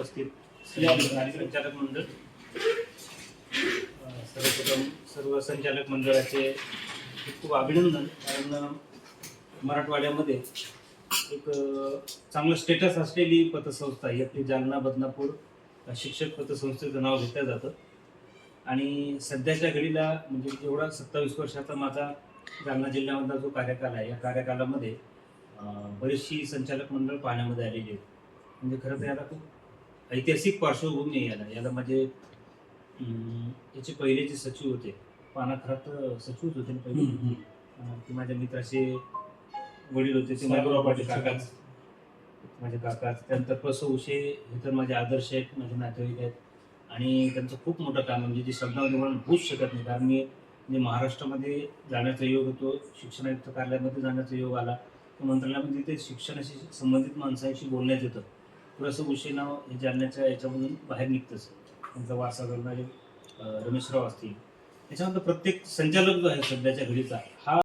उपस्थित संचालक मंडळ. सर्वप्रथम सर्व संचालक मंडळाचे खूप अभिनंदन. कारण मराठवाड्यामध्ये एक चांगलं स्टेटस असलेली पतसंस्था ही आपली जालना बदनापूर शिक्षक पतसंस्थेचं नाव घेतलं जातं. आणि सध्याच्या घडीला म्हणजे जेवढा सत्तावीस वर्षाचा माझा जालना जिल्ह्यामधला जो कार्यकाल आहे या कार्यकालामध्ये बरीचशी संचालक मंडळ पाहण्यामध्ये आलेली आहेत. म्हणजे खरं तर याला खूप ऐतिहासिक पार्श्वभूमी आहे याला. याला म्हणजे याचे पहिले जे सचिव होते पाना खरात सचिवच होते ना पहिले. ते माझ्या मित्राचे वडील होते ते पाटील काकाच माझे काकाच त्यानंतर प्रसव उशे हे तर माझे आदर्श आहेत माझे नातेवाईक आहेत. आणि त्यांचं खूप मोठं काम म्हणजे जे शब्दामध्ये म्हणून होऊच शकत नाही. कारण मी म्हणजे महाराष्ट्रामध्ये जाण्याचा योग होतो शिक्षणायुक्त कार्यालयामध्ये जाण्याचा योग आला. तर मंत्रालयामध्ये ते शिक्षणाशी संबंधित माणसांशी बोलण्यात येतं. थोडंसं उशे नाव हे जालन्याच्या याच्यामधून बाहेर निघतंच. त्यांचा वारसा करणारे रमेशराव असतील. त्याच्यानंतर प्रत्येक संचालक जो आहे सध्याच्या घडीचा हा